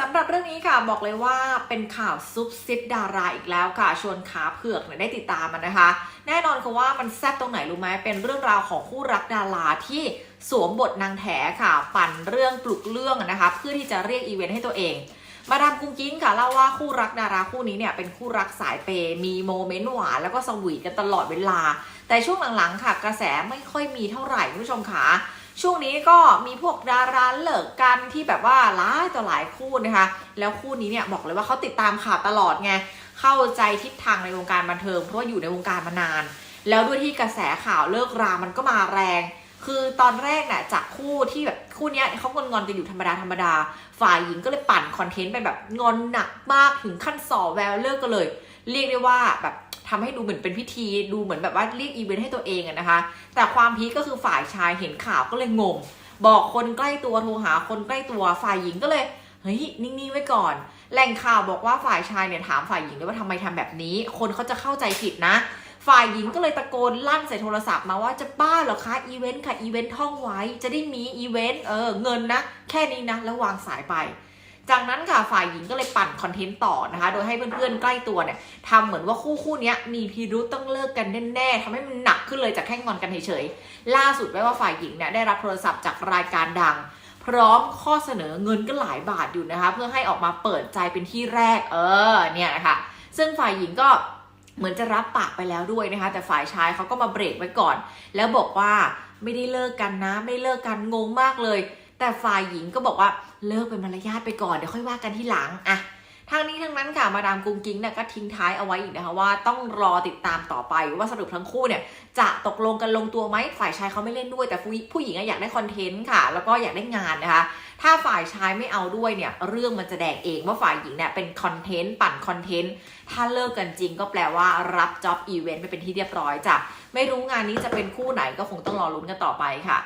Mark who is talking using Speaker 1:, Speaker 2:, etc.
Speaker 1: สำหรับเรื่องนี้ค่ะบอกเลยว่าเป็นข่าวซุปซิปดาราอีกแล้วค่ะ ชวนขาเผือกเนี่ยได้ติดตามมันนะคะ แน่นอนคือว่ามันแซ่บตรงไหนรู้ไหมเป็นเรื่องราวของคู่รักดาราที่สวมบทนางแถค่ะ ปั่นเรื่องปลุกเรื่องนะคะ เพื่อที่จะเรียกอีเวนต์ให้ตัวเอง มาดามกุ้งกิ้งค่ะเล่าว่าคู่รักดาราคู่นี้เนี่ยเป็นคู่รักสายเปย์มีโมเมนต์หวานแล้วก็สวีทกันตลอดเวลา แต่ช่วงหลังๆค่ะ กระแสไม่ค่อยมีเท่าไหร่คุณผู้ชมค่ะ ช่วงนี้ก็มีพวกดาราเลิกกันที่แบบว่าหลายต่อหลายคู่นะคะ แล้วคู่นี้เนี่ยบอกเลยว่าเขาติดตามข่าวตลอดไง เข้าใจทิศทางในวงการบันเทิงเพราะว่าอยู่ในวงการมานาน แล้วด้วยที่กระแสข่าวเลิกรามันก็มาแรง คือตอนแรกน่ะจากคู่ที่แบบคู่นี้เขางอนๆกันอยู่ธรรมดาธรรมดา ฝ่ายหญิงก็เลยปั่นคอนเทนต์ไปแบบงอนหนักมากถึงขั้นส่อแววเลิกกันเลย เรียกได้ว่าแบบ ทำให้ดูเหมือนเป็นพิธีดูเหมือนแบบว่าเรียกอีเวนต์ให้ตัวเองอะนะคะ แต่ความพีคก็คือฝ่ายชายเห็นข่าวก็เลยงง บอกคนใกล้ตัวโทรหาคนใกล้ตัวฝ่ายหญิงก็เลยเฮ้ยนิ่งๆไว้ก่อน แหล่งข่าวบอกว่าฝ่ายชายเนี่ยถามฝ่ายหญิงด้วยว่าทำไมทำแบบนี้ คนเขาจะเข้าใจผิดนะ ฝ่ายหญิงก็เลยตะโกนลั่นใส่โทรศัพท์มาว่าจะบ้าเหรอคะอีเวนต์ค่ะอีเวนต์ท่องไว้ จะได้มีอีเวนต์เออเงินนะ แค่นี้นะแล้ววางสายไป จากนั้นค่ะฝ่ายหญิงก็เลยปั่นคอนเทนต์ต่อนะคะ โดยให้เพื่อนๆใกล้ตัวเนี่ยทำเหมือนว่าคู่คู่นี้มีพิรุษต้องเลิกกันแน่ๆทำให้มันหนักขึ้นเลยจากแค่งอนกันเฉยๆล่าสุดไว้ว่าฝ่ายหญิงเนี่ยได้รับโทรศัพท์จากรายการดัง พร้อมข้อเสนอเงินก็หลายบาทอยู่นะคะ เพื่อให้ออกมาเปิดใจเป็นที่แรกเออเนี่ยนะคะซึ่งฝ่ายหญิงก็เหมือนจะรับปากไปแล้วด้วยนะคะ แต่ฝ่ายชายเขาก็มาเบรกไว้ก่อน แล้วบอกว่าไม่ได้เลิกกันนะ ไม่เลิกกันงงมากเลย แต่ฝ่ายหญิงก็บอกว่าเลิกเป็นมารยาทไปก่อนเดี๋ยวค่อยว่ากันที่หลังอะทางนี้ทั้งนั้นค่ะมาดามกุงกิ้งเนี่ยก็ทิ้งท้ายเอาไว้อีกนะคะว่าต้องรอติดตามต่อไปว่าสรุปทั้งคู่เนี่ยจะตกลงกันลงตัวไหมฝ่ายชายเขาไม่เล่นด้วยแต่ผู้ผู้หญิงอยากได้คอนเทนต์ค่ะ แล้วก็อยากได้งานนะคะ ถ้าฝ่ายชายไม่เอาด้วยเนี่ยเรื่องมันจะแดงเองว่าฝ่ายหญิงเนี่ยเป็นคอนเทนต์ปั่นคอนเทนต์ถ้าเลิกกันจริงก็แปลว่ารับจ็อบอีเวนต์ไปเป็นที่เรียบร้อยจ้ะไม่รู้งานนี้จะเป็นคู่ไหนก็คงต้องรอลุ้นกันต่อไปค่ะ